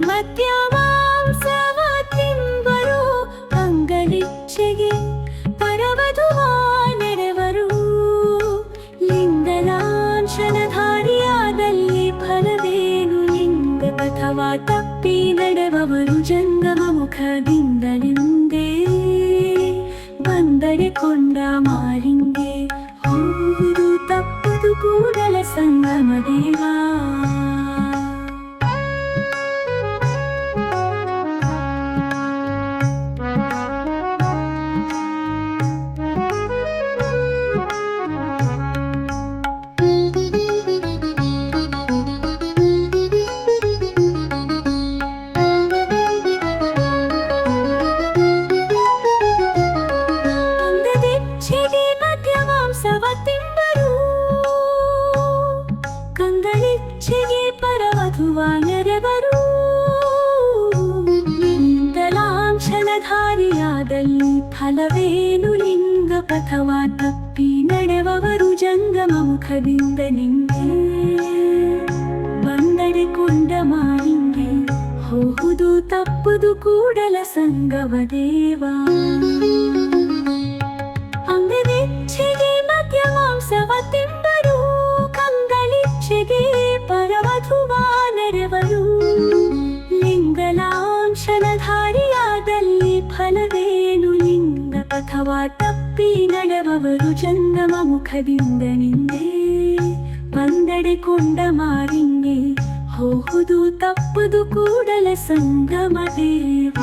ಮಧ್ಯಮಾಂಸವಾತಿಂಬರು ಅಂಗಲಿಚ್ಚೆಗೆ ಪರವಧುವಾ ನೆರವರು ಲಿಂಗಲಾಂಶನಧಾರಿಯಾದಲ್ಲಿ ಫಲವೇನು ಲಿಂಗ ಪಥವಾ ತಪ್ಪಿ ನಡೆವರು ಜಂಗಮ ಮುಖದಿಂದ ನಿಂದೇ ಬಂದರೆ ಕೊಂಡ ಮಾರಿಂಗ ಮಧ್ಯಮಾಂಸವ ತಿಂಬರು ಕಂಗಳಿಚ್ಛೆಗೆ ಪರವಧುವ ನೆರೆವರು ಧಾರಿಯಾದಲ್ಲಿ ಫಲವೇನು ಲಿಂಗ ಪಥವ ತಪ್ಪಿ ನಡೆವವರು ಜಂಗಮ ಮುಖದಿಂದ ನಿಂಗೆ. ಬಂದರೆ ಕೊಂಡ ಮಾರಿಂಗೆ ಹೋಗುದು ತಪ್ಪುದು ಕೂಡಲ ಸಂಗವ ದೇವಾ. ಲಿಂಗಲಾಂಶನಧಾರಿಯಾದಲ್ಲಿ ಫಲವೇನು? ಲಿಂಗ ಅಥವಾ ತಪ್ಪಿ ನಡೆವವರು ಜಂಗಮ ಮುಖದಿಂದ ನಿಂದೆ. ಬಂದಡೆ ಕೊಂಡ ಮಾರಿಂಗೆ ಹೋಗುದು ತಪ್ಪುದು ಕೂಡಲ ಸಂಗಮ ದೇವ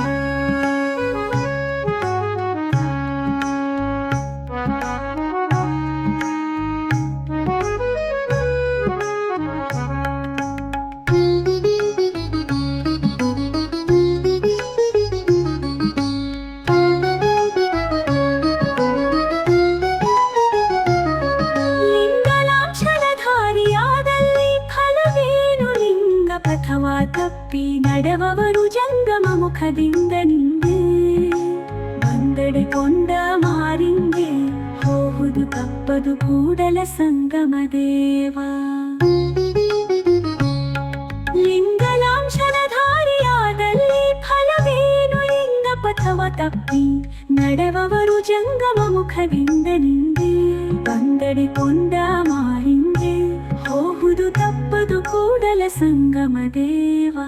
ತಪ್ಪಿ ನಡೆವವರು ಜಂಗಮ ಮುಖದಿಂದ ನಿಂದೆ ಬಂದಡೆ ಕೊಂಡ ಮಾರಿಂಗೆ ಹೋಗುದು ತಪ್ಪದು ಕೂಡಲ ಸಂಗಮ ದೇವ ಲಿಂಗಲಾಂಶನಧಾರಿಯಾದಲ್ಲಿ ಫಲವೇನು ಲಿಂಗ ಪಥವ ತಪ್ಪಿ ನಡೆವವರು ಜಂಗಮ ಮುಖದಿಂದ ನಿಂದೆ ಬಂದಡೆ ಕೊಂಡ ಮಾರಿಂದೆ ಹೋಗುದು తప్పదు కూడల సంగమదేవా.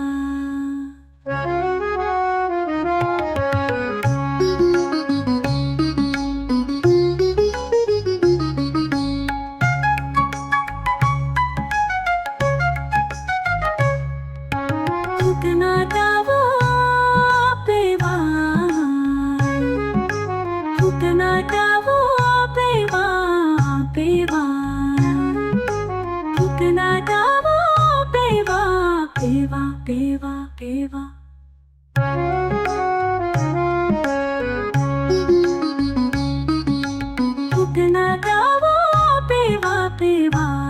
对吧？